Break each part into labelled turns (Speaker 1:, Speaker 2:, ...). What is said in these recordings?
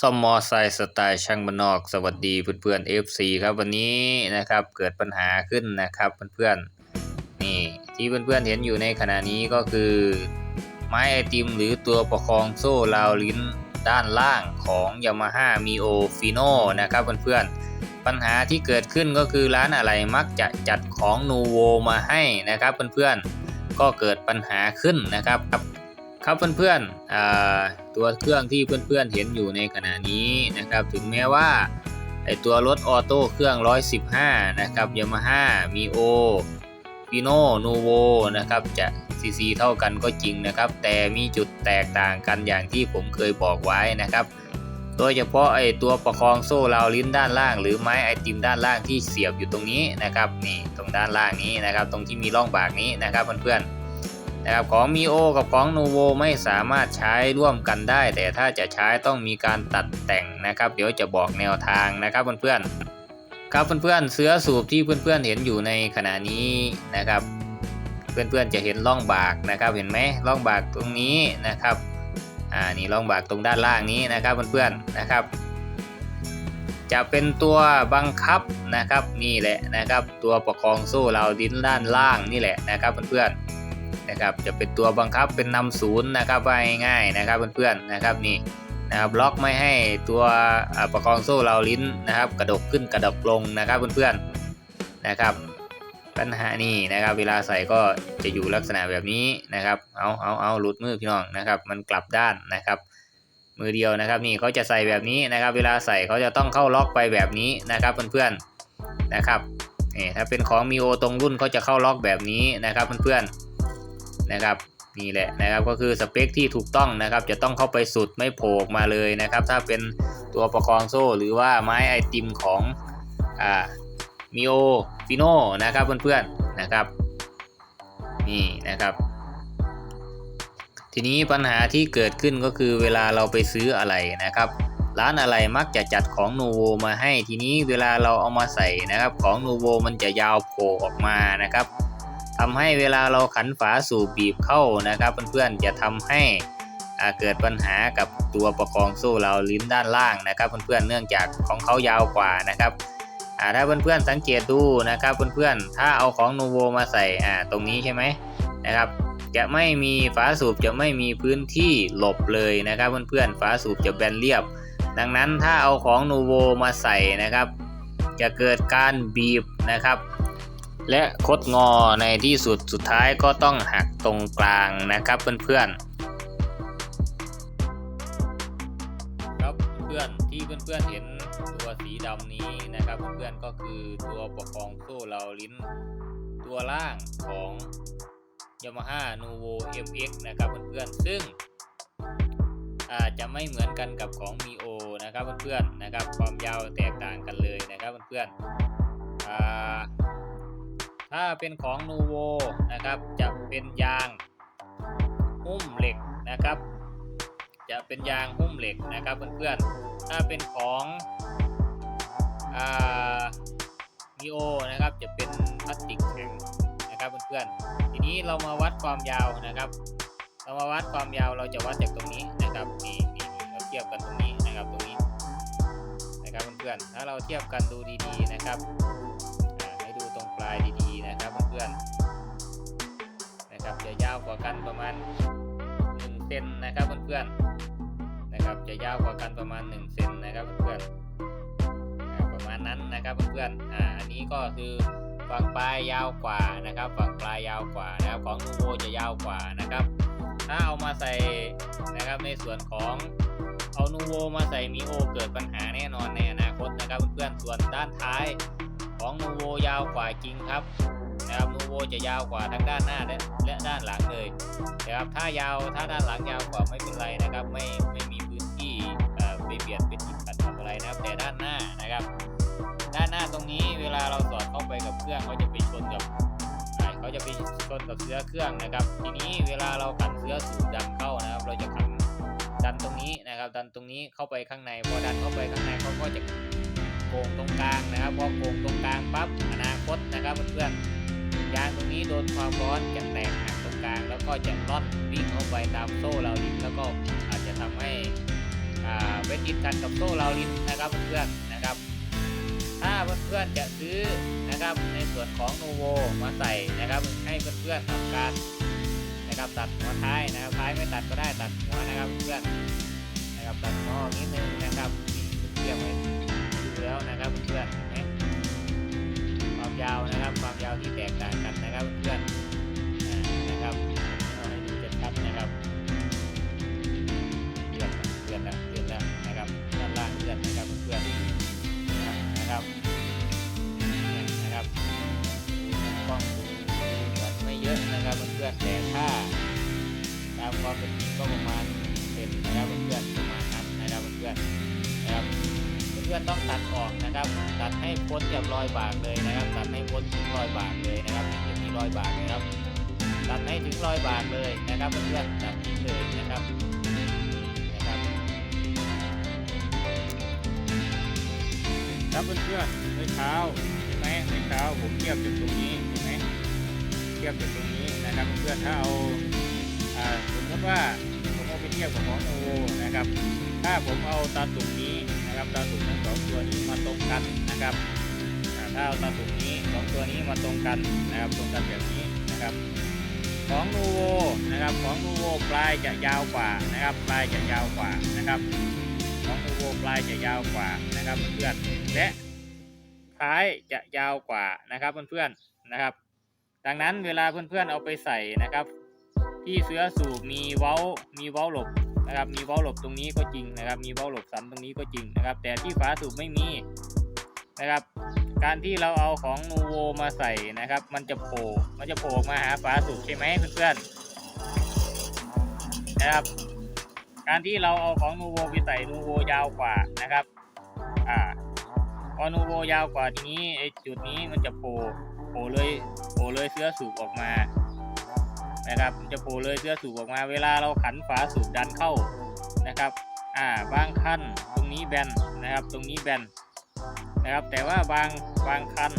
Speaker 1: ซ่อมมอไซค์สไตล์ช่างบ้านนอก สวัสดีเพื่อนๆ FC ครับวันนี้นะครับเกิดปัญหาขึ้นนะครับเพื่อนๆนี่ที่เพื่อนๆเห็นอยู่ในขณะนี้ก็คือ ไม้ไอติมหรือตัวประคองโซ่ราวลิ้นด้านล่างของ Yamaha Mio Fino นะครับเพื่อนๆปัญหาที่เกิดขึ้นก็คือร้านอะไรมักจะจัดของนูโวมาให้นะครับเพื่อนๆก็เกิดปัญหาขึ้นนะครับ ครับเพื่อนๆตัวเครื่องที่เพื่อนๆเห็นอยู่ในขณะนี้นะครับ ถึงแม้ว่าไอตัวรถออโต้เครื่อง 115 นะครับ Yamaha Mio Fino Nuvo นะครับจะซีซีเท่ากันก็จริงนะครับ แต่มีจุดแตกต่างกันอย่างที่ผมเคยบอกไว้นะครับ โดยเฉพาะไอตัวประคองโซ่ราวลิ้นด้านล่าง หรือไม้ไอติมด้านล่างที่เสียบอยู่ตรงนี้นะครับนี่ตรงด้านล่างนี้นะครับ ตรงที่มีร่องบากนี้นะครับเพื่อนๆ นะครับของ Mio กับของ Nuvo ไม่สามารถใช้ร่วมกันได้ แต่ถ้าจะใช้ต้องมีการตัดแต่งนะครับ เดี๋ยวจะบอกแนวทางนะครับเพื่อนๆครับเพื่อนๆเสื้อสูบที่เพื่อนๆเห็นอยู่ในขณะนี้นะครับ เพื่อนๆจะเห็นร่องบากนะครับ เห็นไหมร่องบากตรงนี้นะครับอ่านี่ร่องบากตรงด้านล่างนี้นะครับเพื่อนๆนะครับ จะเป็นตัวบังคับนะครับนี่แหละนะครับ ตัวประคองโซ่เราดิ้นด้านล่างนี่แหละนะครับเพื่อนๆ นะครับจะเป็นตัวบังคับเป็นนำศูนย์นะครับว่าง่ายๆนะครับเพื่อนๆนะครับนี่นะครับล็อกไม่ให้ตัวประคองโซ่เราลิ้นนะครับ กระดกขึ้นกระดกลงนะครับเพื่อนๆนะครับปัญหานี่นะครับ เวลาใส่ก็จะอยู่ลักษณะแบบนี้นะครับเอาเอาเอาหลุดมือพี่น้องนะครับ มันกลับด้านนะครับ มือเดียวนะครับนี่เขาจะใส่แบบนี้นะครับ เวลาใส่เขาจะต้องเข้าล็อกไปแบบนี้นะครับเพื่อนๆนะครับนี่ถ้าเป็นของมีโอตรงรุ่นเขาจะเข้าล็อกแบบนี้นะครับเพื่อนๆ นะครับนี่แหละนะครับก็คือสเปคที่ถูกต้องนะครับ จะต้องเข้าไปสุดไม่โผล่ออกมาเลยนะครับ ถ้าเป็นตัวประคองโซ่หรือว่าไม้ไอติมของอ่ามิโอฟิโนนะครับเพื่อนๆนะครับนี่นะครับ ทีนี้ปัญหาที่เกิดขึ้นก็คือเวลาเราไปซื้ออะไรนะครับ ร้านอะไรมักจะจัดของนูโวมาให้ทีนี้เวลาเราเอามาใส่นะครับ ของนูโวมันจะยาวโผล่ออกมานะครับ ทำให้เวลาเราขันฝาสูบบีบเข้านะครับ เพื่อนๆจะทำให้เกิดปัญหากับตัวประคองโซ่เราลิ้นด้านล่างนะครับ เพื่อนๆเนื่องจากของเขายาวกว่านะครับถ้าเพื่อนๆสังเกตดูนะครับเพื่อนๆถ้าเอาของโนโวมาใส่ตรงนี้ใช่ไหมนะครับ จะไม่มีฝาสูบจะไม่มีพื้นที่หลบเลยนะครับ เพื่อนๆฝาสูบจะแบนเรียบ ดังนั้นถ้าเอาของโนโวมาใส่นะครับ จะเกิดการบีบนะครับ และคดงอในที่สุดสุดท้ายก็ต้องหักตรงกลางนะครับเพื่อนๆครับเพื่อนที่เพื่อนๆเห็นตัวสีดำนี้นะครับเพื่อนๆก็คือตัวประคองโซ่เราลิ้น ตัวล่างของ Yamaha Nuvo MX นะครับเพื่อนๆซึ่งอาจจะไม่เหมือนกันกับของ Mio นะครับเพื่อนๆนะครับความยาวแตกต่างกันเลยนะครับเพื่อนๆอ่า ถ้าเป็นของ Nuvo นะครับจะเป็นยางหุ้มเหล็กนะครับ จะเป็นยางหุ้มเหล็กนะครับเพื่อนๆ ถ้าเป็นของอ่า Mio นะครับจะเป็นพลาสติกแข็งนะครับเพื่อนๆ ทีนี้เรามาวัดความยาวนะครับ เรามาวัดความยาวเราจะวัดจากตรงนี้นะครับนี่นี่เราเทียบกันตรงนี้นะครับตรงนี้นะครับเพื่อนๆ ถ้าเราเทียบกันดูดีๆนะครับ ลายดีๆนะครับเพื่อนๆนะครับจะยาวกว่ากันประมาณ1เซนนะครับเพื่อนๆนะครับจะยาวกว่ากันประมาณ1เซนนะครับเพื่อนๆประมาณนั้นนะครับเพื่อนๆอ่าอันนี้ก็คือฝั่งปลายยาวกว่านะครับ ฝั่งปลายยาวกว่านะครับของนูโวจะยาวกว่านะครับ ถ้าเอามาใส่นะครับในส่วนของเอานูโวมาใส่มีโอเกิดปัญหาแน่นอนในอนาคตนะครับเพื่อนๆส่วนด้านท้าย ของนูโวยาวกว่าจริงครับนะครับนูโวจะยาวกว่าทั้งด้านหน้าและและด้านหลังเลยนะครับถ้ายาวถ้าด้านหลังยาวกว่าไม่เป็นไรนะครับ ไม่ไม่มีพื้นที่ไปเบียดไปติดกันทำอะไรนะครับ แต่ด้านหน้านะครับ ด้านหน้าตรงนี้เวลาเราสอดเข้าไปกับเครื่องเขาจะไปชนกับเขาจะไปชนกับเสื้อเครื่องนะครับ ทีนี้เวลาเราขันเสื้อสูบดันเข้านะครับ เราจะขันดันตรงนี้นะครับ ดันตรงนี้เข้าไปข้างในพอดันเข้าไปข้างในเขาก็จะ กงตรงกลางนะครับพอโกงตรงกลางปั๊บอนาคตนะครับเพื่อนๆยางตรงนี้โดนความร้อนจะแตกหักตรงกลาง แล้วก็จะร่อนวิ่งเข้าไปตามโซ่เราลิ้นแล้วก็อาจจะทำให้อ่าไปติดกันกับโซ่เราลิ้นนะครับเพื่อนๆนะครับถ้าเพื่อนๆจะซื้อนะครับในส่วนของโนโวมาใส่นะครับให้เพื่อนๆทำการนะครับตัดหัวท้ายนะครับท้ายไม่ตัดก็ได้ตัดหัวนะครับเพื่อนนะครับตัดหัวนิดนึงนะครับมีเทียบไว้ แล้วนะครับเพื่อนความยาวนะครับ ความยาวที่แตกต่างกันนะครับเพื่อน อกนะครับ ตัดให้พ้นจากรอยบากเลยนะครับ ตัดให้พ้นถึงรอยบากเลยนะครับจะมีรอยบากนะครับ ตัดให้ถึงรอยบากเลยนะครับเพื่อนตัดทิ้งเลยนะครับนะครับครับเพื่อนๆเมื่อเช้าเห็นไหมเมื่อเช้าผมเทียบจากตรงนี้เห็นไหมเทียบจากตรงนี้นะครับเพื่อนถ้าเอาอ่าสมมติว่าผมเอาไปเทียบกับของโอนะครับ ถ้าผมเอาตาตุ่มนี้ นะครับตาตุ่มทั้งสองตัวนี้มาตรงกันนะครับถ้าเอาตาตุ่มนี้สองตัวนี้มาตรงกันนะครับตรงกันแบบนี้นะครับ ของนูโวนะครับของนูโวปลายจะยาวกว่านะครับปลายจะยาวกว่านะครับ ของนูโวปลายจะยาวกว่านะครับเพื่อนและท้ายจะยาวกว่านะครับเพื่อนๆนะครับ ดังนั้นเวลาเพื่อนๆเอาไปใส่นะครับ ที่เสื้อสูบมีเว้ามีเว้าหลบ นะครับมีเว้าหลบตรงนี้ก็จริงนะครับ มีเว้าหลบสันตรงนี้ก็จริงนะครับ แต่ที่ฝาสูบไม่มีนะครับ การที่เราเอาของนูโวมาใส่นะครับ มันจะโผล่มันจะโผล่มาหาฝาสูบใช่ไหมเพื่อนๆนะครับการที่เราเอาของนูโวไปใส่นูโวยาวกว่านะครับอ่าพอนูโวยาวกว่าทีนี้ไอ้จุดนี้มันจะโผล่โผล่เลยโผล่เลยเสื้อสูบออกมา นะครับจะโผล่เลยเสื้อสูบออกมาเวลาเราขันฝาสูบดันเข้านะครับอ่าบางคันตรงนี้แบนนะครับ ตรงนี้แบนนะครับแต่ว่าบางบางคัน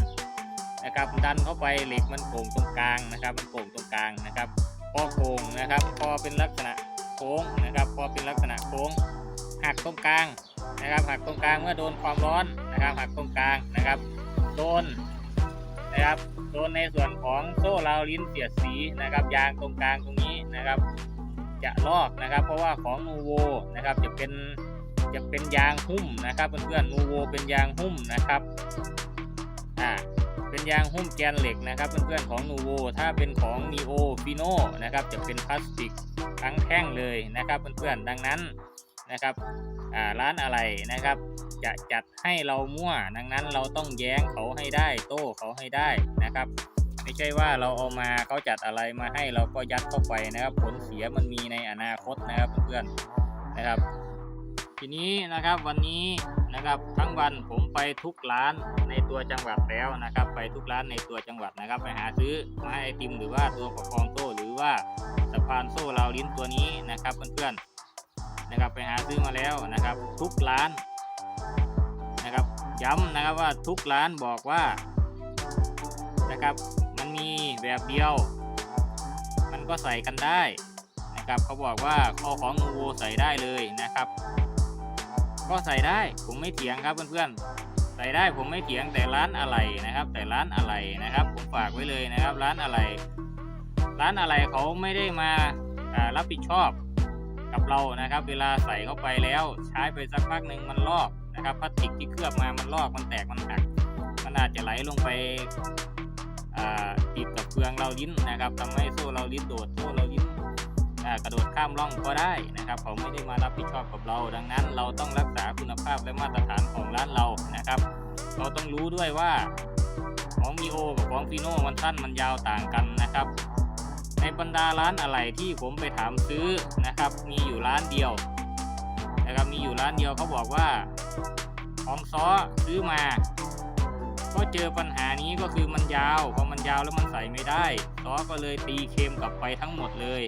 Speaker 1: นะครับดันเข้าไปเหล็กมันโก่งตรงกลางนะครับ มันโก่งตรงกลางนะครับพอโก่งนะครับ พอเป็นลักษณะโค้งนะครับ พอเป็นลักษณะโค้งหักตรงกลางนะครับ หักตรงกลางเมื่อโดนความร้อนนะครับ หักตรงกลางนะครับ โดนนะครับ โดนในส่วนของโซ่ราวลิ้นเสียดสีนะครับ ยางตรงกลางตรงนี้นะครับ จะลอกนะครับ เพราะว่าของนูโวนะครับจะเป็นจะเป็นยางหุ้มนะครับเพื่อนๆนูโวเป็นยางหุ้มนะครับอ่าเป็นยางหุ้มแกนเหล็กนะครับเพื่อนๆของนูโวถ้าเป็นของ Neo Fino นะครับจะเป็นพลาสติกทั้งแท่งเลยนะครับเพื่อนๆดังนั้นนะครับอ่าร้านอะไรนะครับ จะจัดให้เรามั่ว ดังนั้นเราต้องแย้งเขาให้ได้ โต้เขาให้ได้นะครับ ไม่ใช่ว่าเราเอามาเขาจัดอะไรมาให้เราก็ยัดเข้าไปนะครับ ผลเสียมันมีในอนาคตนะครับเพื่อนๆนะครับ ทีนี้นะครับวันนี้นะครับทั้งวันผมไปทุกร้านในตัวจังหวัดแล้วนะครับ ไปทุกร้านในตัวจังหวัดนะครับ ไปหาซื้อไม้ไอติมหรือว่าตัวประคองโซ่หรือว่าสะพานโซ่ราวลิ้นตัวนี้นะครับเพื่อนๆนะครับไปหาซื้อมาแล้วนะครับ ทุกร้าน ย้ำนะครับว่าทุกร้านบอกว่านะครับมันมีแบบเดียว มันก็ใส่กันได้นะครับเขาบอกว่าเอของนูใส่ได้เลยนะครับ ก็ใส่ได้ผมไม่เถียงครับเพื่อนๆใส่ได้ผมไม่เถียงแต่ร้านอะไรนะครับ แต่ร้านอะไรนะครับ ผมฝากไว้เลยนะครับ ร้านอะไร ร้านอะไรเขาไม่ได้มาอ่ารับผิดชอบกับเรานะครับ เวลาใส่เข้าไปแล้ว ใช้ไปสักพักหนึ่งมันลอก นะครับพลาสติกที่เคลือบมามันลอกมันแตกมันหักมันอาจจะไหลลงไปติดกับเฟืองเราลิ้นนะครับทำให้โซ่เราลิ้นโดดโซ่เราลิ้นกระโดดข้ามร่องก็ได้นะครับเขาไม่ได้มารับผิดชอบกับเรา ดังนั้น เราต้องรักษาคุณภาพและมาตรฐานของร้านเรานะครับ เราต้องรู้ด้วยว่าของมีโอกับของฟีโนมันสั้นมันยาวต่างกันนะครับ ในบรรดาร้านอะไรที่ผมไปถามซื้อนะครับ มีอยู่ร้านเดียว นะครับมีอยู่ร้านเดียวเขาบอกว่าของซอซื้อมา ก็เจอปัญหานี้ก็คือมันยาวพอมันยาวแล้วมันใส่ไม่ได้ซอก็เลยตีเค็มกลับไปทั้งหมดเลย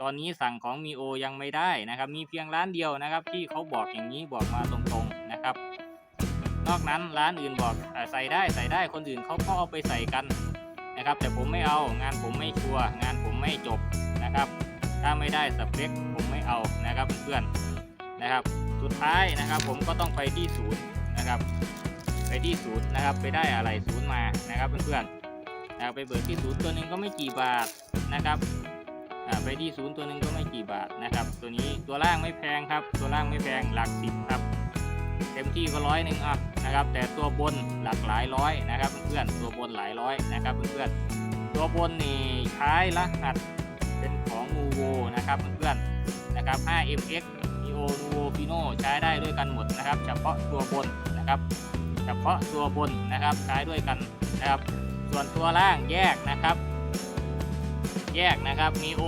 Speaker 1: ตอนนี้สั่งของมีโอยังไม่ได้นะครับ มีเพียงร้านเดียวนะครับ ที่เขาบอกอย่างนี้บอกมาตรงๆนะครับ นอกนั้นร้านอื่นบอกใส่ได้ใส่ได้คนอื่นเขาก็เอาไปใส่กันนะครับ แต่ผมไม่เอางานผมไม่ชัวร์งานผมไม่จบนะครับ ถ้าไม่ได้สเปคผมไม่เอานะครับเพื่อน นะครับ สุดท้ายนะครับผมก็ต้องไปที่ศูนย์นะครับ ไปที่ศูนย์นะครับ ไปได้อะไรศูนย์มานะครับเพื่อนๆนะครับไปเบิกที่ศูนย์ตัวหนึ่งก็ไม่กี่บาทนะครับไปที่ศูนย์ตัวหนึ่งก็ไม่กี่บาทนะครับ ตัวนี้ตัวล่างไม่แพงครับ ตัวล่างไม่แพงหลักสิบครับ เต็มที่ก็ร้อยหนึ่งอะนะครับ แต่ตัวบนหลักหลายร้อยนะครับเพื่อนๆตัวบนหลายร้อยนะครับเพื่อนๆตัวบนนี่ใช้รหัสเป็นของ n u v o นะครับเพื่อนๆนะครับ 5MX Neo Nuvo Fino ใช้ได้ด้วยกันหมดนะครับ เฉพาะตัวบนนะครับเฉพาะตัวบนนะครับใช้ด้วยกันนะครับ ส่วนตัวล่างแยกนะครับ แยกนะครับมีโอ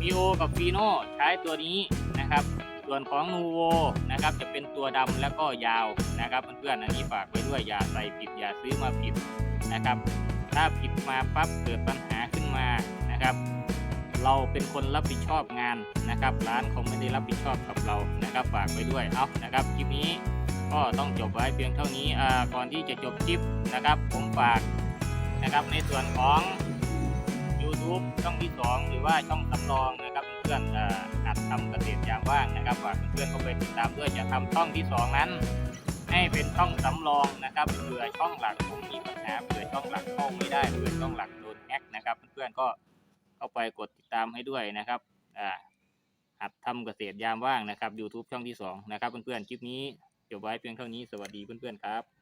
Speaker 1: มีโอกับฟีโนใช้ตัวนี้นะครับ ส่วนของนูโวนะครับจะเป็นตัวดำแล้วก็ยาวนะครับเพื่อนๆอันนี้ฝากไว้ด้วยอย่าใส่ผิดอย่าซื้อมาผิดนะครับ ถ้าผิดมาปั๊บเกิดปัญหาขึ้นมานะครับ เราเป็นคนรับผิดชอบงานนะครับ ร้านเขาไม่ได้รับผิดชอบกับเรานะครับฝากไว้ด้วยเอานะครับคลิปนี้ก็ต้องจบไว้เพียงเท่านี้ก่อนที่จะจบคลิปนะครับ ผมฝากนะครับในส่วนของ YouTube ช่องที่ 2 หรือว่าช่องสำรองนะครับเพื่อนๆหัดทำเกษตรยามว่างนะครับฝากเพื่อนๆเข้าไปติดตามด้วยจะทำช่องที่ 2 นั้น ให้เป็นช่องสำรองนะครับเผื่อช่องหลักผมมีปัญหาเผื่อช่องหลักเข้าไม่ได้เผื่อช่องหลักโดนแฮกนะครับเพื่อนๆก็ เข้าไปกดติดตามให้ด้วยนะครับอ่าหัดทำเกษตรยามว่างนะครับ YouTube ช่องที่ 2 นะครับเพื่อนๆ คลิปนี้จบไว้เพียงเท่านี้สวัสดีเพื่อนๆครับ